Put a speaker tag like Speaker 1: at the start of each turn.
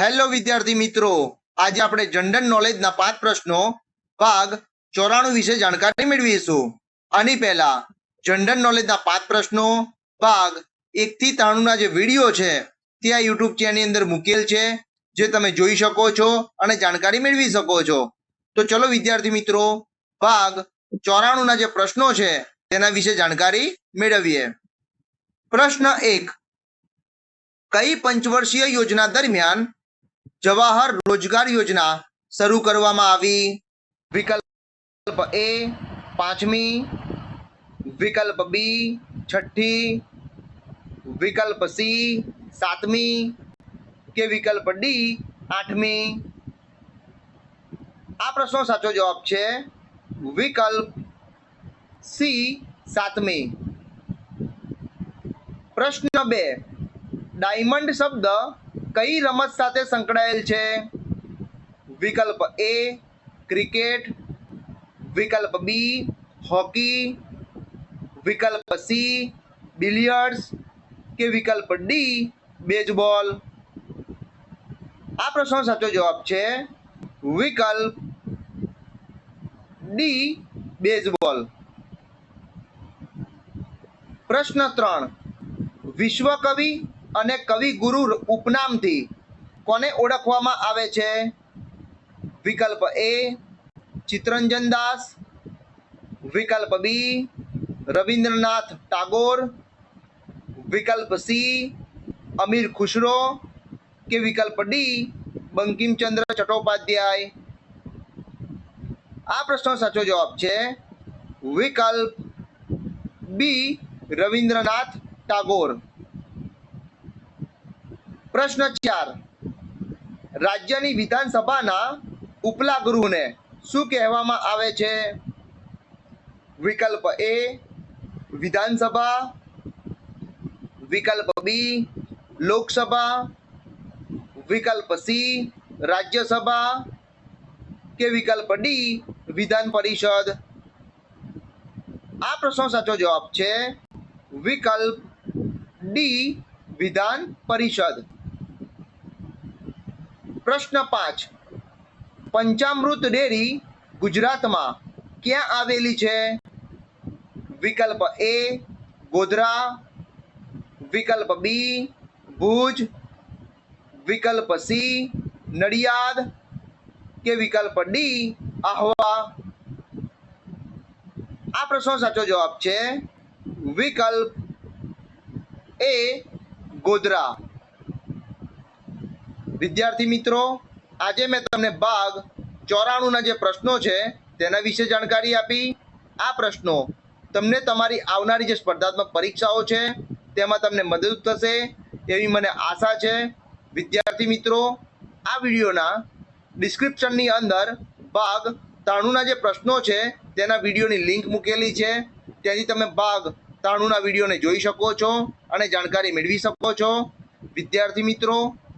Speaker 1: Hello વિદ્યાર્થી મિત્રો. આજે આપણે જનરલ નોલેજના પાંચ પ્રશ્નો, ભાગ ચોરાણું વિશે જાણકારી મેળવીશું. આની પહેલા જનરલ નોલેજના પાંચ પ્રશ્નો, ભાગ એક થી ત્રાણુંના જે વીડિયો છે, તે આ યુટ્યુબ ચેનલની અંદર મૂકેલ છે, જે તમે જોઈ શકો છો અને જાણકારી મેળવી શકો છો. તો ચલો વિદ્યાર્થી મિત્રો, ભાગ ચોરાણુંના જે પ્રશ્નો છે, તેના વિશે જાણકારી મેળવીએ. પ્રશ્ન એક. કઈ પંચવર્ષીય યોજના દરમિયાન જવાહર રોજગાર યોજના શરૂ કરવામાં આવી. વિકલ્પ એ પાંચમી, વિકલ્પ બી છઠ્ઠી, વિકલ્પ સી સાતમી કે વિકલ્પ ડી આઠમી? આ પ્રશ્નો સાચો જવાબ છે વિકલ્પ સી સાતમી. પ્રશ્ન બે, ડાયમંડ શબ્દ કઈ રમત સાથે સંકળાયેલ છે? વિકલ્પ એ ક્રિકેટ. વિકલ્પ બી હોકી. વિકલ્પ સી બિલિયર્ડ્સ. કે વિકલ્પ ડી બેઝબોલ. આ પ્રશ્નનો સાચો જવાબ છે વિકલ્પ ડી બેઝબોલ. પ્રશ્ન ત્રણ. વિશ્વ કવિ અને કવિ ગુરુ ઉપનામથી કોને ઓળખવામાં આવે છે? વિકલ્પ એ ચિત્તરંજન દાસ, વિકલ્પ બી રવિન્દ્રનાથ ટાગોર, વિકલ્પ સી અમીર ખુશરો કે વિકલ્પ ડી બંકિમચંદ્ર ચટ્ટોપાધ્યાય? આ પ્રશ્નનો સાચો જવાબ છે વિકલ્પ બી રવિન્દ્રનાથ ટાગોર. પ્રશ્ન ચાર. રાજ્યની વિધાનસભાના ઉપલા ગૃહને શું કહેવામાં આવે છે? વિકલ્પ એ, વિધાનસભા. વિકલ્પ બી, લોકસભા. વિકલ્પ સી, રાજ્યસભા. કે વિકલ્પ ડી, વિધાન પરિષદ. આ પ્રશ્નો સાચો જવાબ છે વિકલ્પ ડી, વિધાન પરિષદ. પ્રશ્ન પાંચ. પંચામૃત ડેરી ગુજરાતમાં ક્યાં આવેલી છે? વિકલ્પ એ, ગોધરા. વિકલ્પ બી, ભુજ. વિકલ્પ સી, નડિયાદ. કે વિકલ્પ ડી, આહવા. આ પ્રશ્નનો સાચો જવાબ છે વિકલ્પ એ, ગોધરા. વિદ્યાર્થી મિત્રો, આજે મેં તમને ભાગ ચોરાણુંના જે પ્રશ્નો છે, તેના વિશે જાણકારી આપી. આ પ્રશ્નો તમને તમારી આવનારી જે સ્પર્ધાત્મક પરીક્ષાઓ છે, તેમાં તમને મદદ થશે એવી મને આશા છે. વિદ્યાર્થી મિત્રો, આ વિડીયોના ડિસ્ક્રિપ્શનની અંદર ભાગ ત્રાણુંના જે પ્રશ્નો છે, તેના વિડીયોની લિંક મૂકેલી છે. ત્યાંથી તમે ભાગ ત્રાણુંના વિડીયોને જોઈ શકો છો અને જાણકારી મેળવી શકો છો. વિદ્યાર્થી મિત્રો